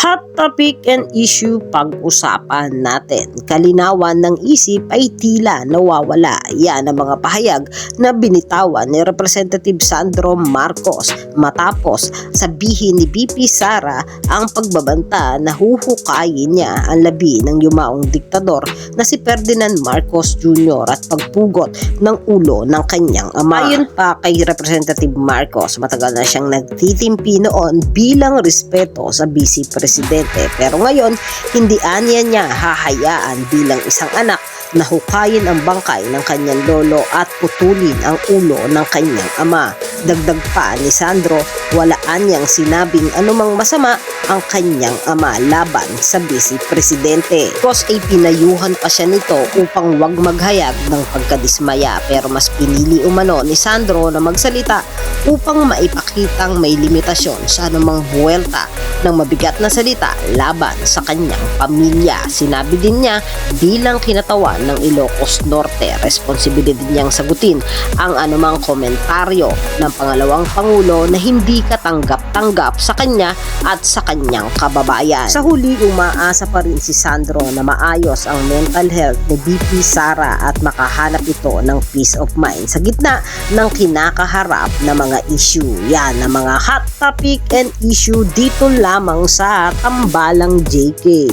Hot topic and issue pag-usapan natin. Kalinawan ng isip ay tila nawawala. Yan ang mga pahayag na binitawan ni Representative Sandro Marcos matapos sabihin ni BP Sara ang pagbabanta na huhukayin niya ang labi ng yumaong diktador na si Ferdinand Marcos Jr. at pagpugot ng ulo ng kanyang ama. Ayon pa kay Representative Marcos, matagal na siyang nagtitimpi noon bilang respeto sa Vice Presidente. Pero ngayon, hindi anya niya hahayaan bilang isang anak na hukayin ang bangkay ng kanyang lolo at putulin ang ulo ng kanyang ama. Dagdag pa ni Sandro, walaan niyang sinabing anumang masama ang kanyang ama laban sa Vice Presidente. Tapos ay pinayuhan pa siya nito upang wag maghayag ng pagkadismaya pero mas pinili umano ni Sandro na magsalita upang maipakitang may limitasyon sa anumang buwelta ng mabigat na salita laban sa kanyang pamilya. Sinabi din niya bilang kinatawan ng Ilocos Norte, responsibilidad niyang sagutin ang anumang komentaryo ng pangalawang pangulo na hindi katanggap-tanggap sa kanya at sa kanyang kababayan. Sa huli, umaasa pa rin si Sandro na maayos ang mental health ni BP Sara at makahanap ito ng peace of mind sa gitna ng kinakaharap na mga issue. Yan ang mga hot topic and issue dito lamang sa Tambalang JK.